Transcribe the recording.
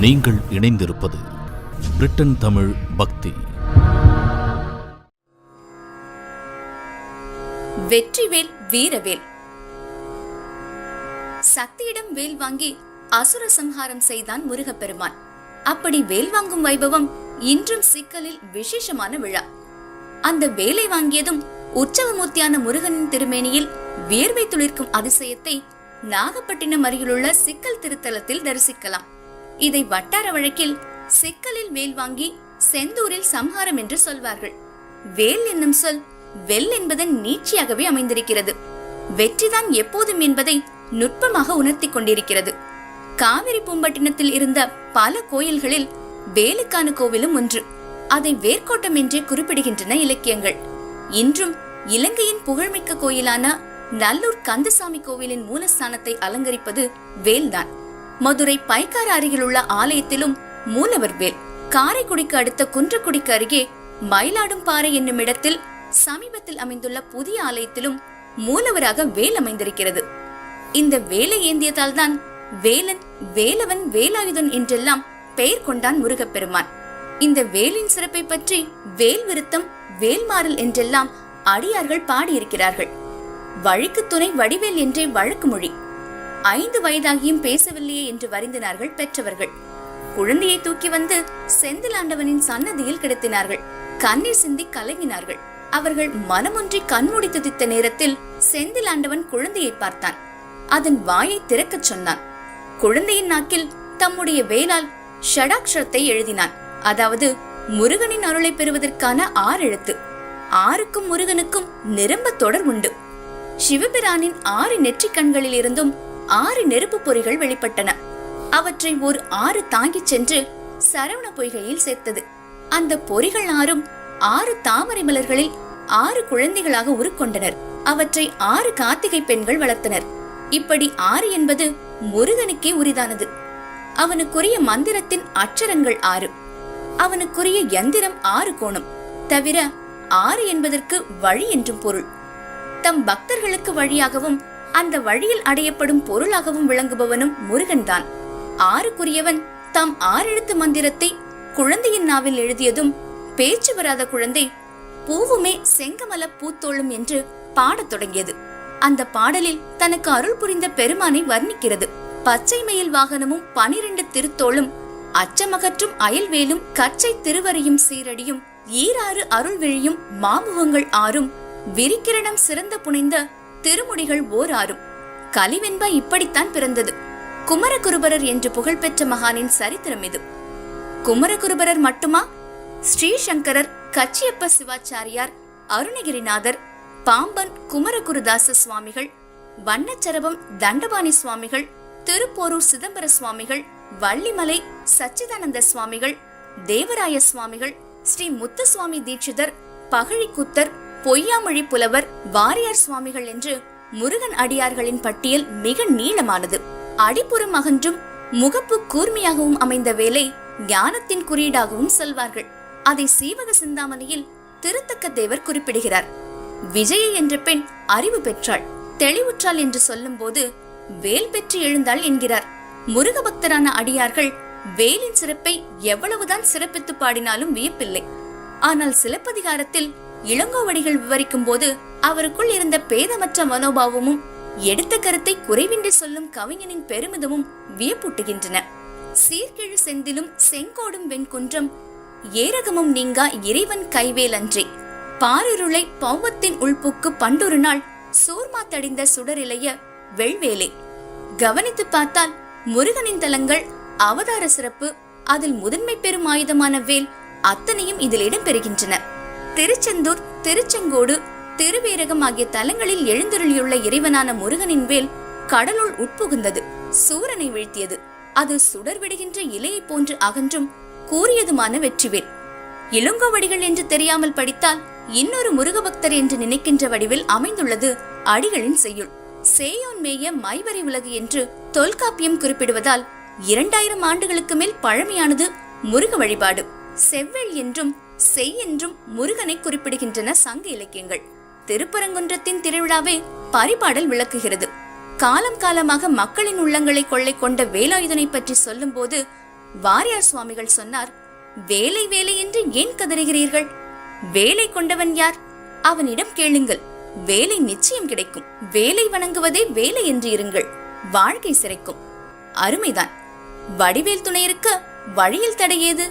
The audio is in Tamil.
நீங்கள் இணைந்திருப்பது பிரிட்டன் தமிழ் பக்தி. வெற்றிவேல் வீரவேல். சக்தியிடம் வேல் வாங்கி அசுர சம்ஹாரம் செய்தான் முருகப்பெருமான். அப்படி வேல் வாங்கும் வைபவம் இன்றும் சிக்கலில் விசேஷமான விழா. அந்த வேலை வாங்கியதும் உற்சவமூர்த்தியான முருகனின் திருமேனியில் வியர்வை துளிர்க்கும் அதிசயத்தை நாகப்பட்டினம் அருகிலுள்ள சிக்கல் திருத்தலத்தில் தரிசிக்கலாம். இதை வட்டார வழக்கில் சிக்கலில் வேல் வாங்கி செந்தூரில் சம்ஹாரம் என்று சொல்வார்கள். வேல் என்னும் சொல் வெல் என்பதன் நீட்சியாகவே அமைந்திருக்கிறது. வெற்றிதான் எப்போதும் என்பதை நுட்பமாக உணர்த்திக் கொண்டிருக்கிறது. காவிரி பூம்பட்டினத்தில் இருந்த பல கோயில்களில் வேலுக்கான கோவிலும் ஒன்று. அதை வேர்க்கோட்டம் என்றே குறிப்பிடுகின்றன இலக்கியங்கள். இன்றும் இலங்கையின் புகழ்மிக்க கோயிலான நல்லூர் கந்தசாமி கோவிலின் மூலஸ்தானத்தை அலங்கரிப்பது வேல்தான். மதுரை பைக்கார் அருகிலுள்ள ஆலயத்திலும் மூலவர் வேல் காரைக்குடிக்கு அடுத்த குன்றக்குடிக்கு அருகே மயிலாடும் பாறை என்னும் இடத்தில் சமீபத்தில் அமைந்துள்ள புதிய ஆலயத்திலும் மூலவராக வேல் அமைந்திருக்கிறது. இந்த வேலை ஏந்தியதால் தான் வேலன் வேலவன் வேலாயுதன் என்றெல்லாம் பெயர் கொண்டான் முருகப்பெருமான். இந்த வேலின் சிறப்பை பற்றி வேல் விருத்தம் வேல்மாறல் என்றெல்லாம் அடியார்கள் பாடியிருக்கிறார்கள். வழிக்கு துணை வடிவேல் என்றே வழக்கு மொழி. ஐந்து வயதாகியும் பேசவில்லையே என்று வருந்தினார்கள் பெற்றவர்கள். குழந்தையை தூக்கி வந்து செந்திலாண்டவனின் சன்னதியில் கிடத்தினார்கள். கண்ணீர் சிந்தி கலங்கினார்கள். அவர்கள் மனமொன்றி கண்மூடி துதித்த நேரத்தில் செந்திலாண்டவன் குழந்தையை பார்த்தான். அதன் வாயை திறக்கச் சொன்னான். குழந்தையின் நாக்கில் தம்முடைய வேலால் ஷடாக்ஷரத்தை எழுதினான். அதாவது முருகனின் அருளை பெறுவதற்கான ஆறு எழுத்து. ஆறுக்கும் முருகனுக்கும் நிரம்ப தொடர் உண்டு சிவபிரானின் ஆறு நெற்றிக் கண்களில் இருந்தும் ஆறு நெருப்பு பொறிகள் வெளிப்பட்டன. அவற்றை ஒரு ஆறு தாங்கிச் சென்று சரவண பொய்கையில் சேர்த்தது. அந்த பொறிகள் ஆறும் ஆறு தாமரை மலர்களில் ஆறு குழந்தைகளாக உருக்கொண்டனர். அவற்றை ஆறு கார்த்திகை பெண்கள் வளர்த்தனர். இப்படி ஆறு என்பது முருகனுக்கே உரிதானது. அவனுக்குரிய மந்திரத்தின் அச்சரங்கள் ஆறு. அவனுக்குரிய யந்திரம் ஆறு கோணம். தவிர ஆறு என்பதற்கு வழி என்றும் பொருள். தம் பக்தர்களுக்கு வழியாகவும் அந்த வழியில் அடையப்படும் பொருளாகவும் விளங்குபவனும் முருகன்தான். ஆறுக்குரியவன் தாம் ஆறெழுத்து மந்திரத்தை குழந்தையின் நாவில் எழுதியதும் பேச்சு வராத குழந்தை பூவுமே செங்கமல பூத்தோளும் என்று பாடத் தொடங்கியது. அந்த பாடலில் தனக்கு அருள் புரிந்த பெருமானை வர்ணிக்கிறது. பச்சை மயில் வாகனமும் பனிரெண்டு திருத்தோளும் அச்சமகற்றும் அயல்வேலும் கச்சை திருவரையும் சீரடியும் ஈராறு அருள்விழியும் மாமுகங்கள் ஆறும் விரிக்கிரணம் சிறந்த புனைந்த திருமுடிகள் ஓர் ஆறும் கலிவெண்ப இப்படித்தான் பிறந்தது. குமரகுருபரர் என்று புகழ்பெற்ற மகானின் சரித்திரம் இது. குமரகுருபரர் மட்டுமா? ஸ்ரீசங்கரர் கச்சியப்ப சிவாச்சாரியார் அருணகிரிநாதர் பாம்பன் குமரகுருதாச சுவாமிகள் வண்ணச்சரபம் தண்டபாணி சுவாமிகள் திருப்போரூர் சிதம்பர சுவாமிகள் வள்ளிமலை சச்சிதானந்த சுவாமிகள் தேவராய சுவாமிகள் ஸ்ரீ முத்துசுவாமி தீட்சிதர் பகழிக்குத்தர் பொய்யாமொழி புலவர் வாரியார் சுவாமிகள் என்று முருகன் அடியார்களின் பட்டியல் மிக நீளமானது. அடிப்புறம் அகன்றும் முகப்பு கூர்மையாகவும் அமைந்த வேலை ஞானத்தின் குறியீடாகவும் சொல்வார்கள். அதை சீவக சிந்தாமணியில் திருத்தக்க தேவர் குறிப்பிடுகிறார். விஜய என்ற பெண் அறிவு பெற்றாள். தெளிவுற்றாள் என்று சொல்லும்போது வேல் பெற்று எழுந்தாள் என்கிறார். முருக பக்தரான அடியார்கள் வேலின் சிறப்பை எவ்வளவுதான் சிறப்பித்து பாடினாலும் வியப்பில்லை. ஆனால் சிலப்பதிகாரத்தில் இளங்கோவடிகள் விவரிக்கும் போது அவருக்குள் இருந்த பேதமற்ற மனோபாவமும் எடுத்த கருத்தை குறைவின்றி சொல்லும் கவிஞனின் பெருமிதமும் வியப்பூட்டுகின்றன. சீர்கெழு செந்திலும் செங்கோடும் வெண்குன்றம் ஏரகமும் நீங்கா இறைவன் கைவேல் அன்றே பாரிருளை பௌவத்தின் உள்புக்கு பண்டொரு நாள் சூர்மா தடிந்த சுடரிலைய வெள்வேலே. கவனித்து பார்த்தால் முருகனின் தலங்கள் அவதார சிறப்பு அதில் முதன்மை பெறும் ஆயுதமான வேல் அத்தனையும் இதில் இடம்பெறுகின்றன. திருச்செந்தூர் திருச்செங்கோடு திருவேரகம் ஆகிய தலங்களில் எழுந்தருளியுள்ள இறைவனான முருகனின் வேல் கடலுள் உட்புகுந்தது சூரனை வீழ்த்தியது. அது சுடர் விடுகின்ற இலையைப் போன்று அகன்றும் கூறியதுமான வெற்றிவேல். இளங்கோவடிகள் என்று தெரியாமல் படித்தால் இன்னொரு முருகபக்தர் என்று நினைக்கின்ற வடிவில் அமைந்துள்ளது அடிகளின் செய்யுள். சேயோன் மேய மைவரை உலகு என்று தொல்காப்பியம் குறிப்பிடுவதால் இரண்டாயிரம் ஆண்டுகளுக்கு மேல் பழமையானது முருக வழிபாடு. செவ்வேள் என்றும் செய் என்றும் முருகனை குறிப்பிடுகின்றன சங்க இலக்கியங்கள். திருப்பரங்குன்றத்தின் திருவிழாவே பரிபாடல் விளக்குகிறது. காலம் காலமாக மக்களின் உள்ளங்களை கொள்ளை கொண்ட வேலாயுதனை பற்றி சொல்லும்போது வாரியார் சுவாமிகள் சொன்னார் வேலை வேலை என்று ஏன் கதறுகிறீர்கள்? வேலை கொண்டவன் யார்? அவனிடம் கேளுங்கள். வேலை நிச்சயம் கிடைக்கும். வேலை வணங்குவதே வேலை என்று இருங்கள். வாழ்க்கை சிறைக்கும். அருமைதான். வடிவேல் துணை இருக்க வழியில் தடையேது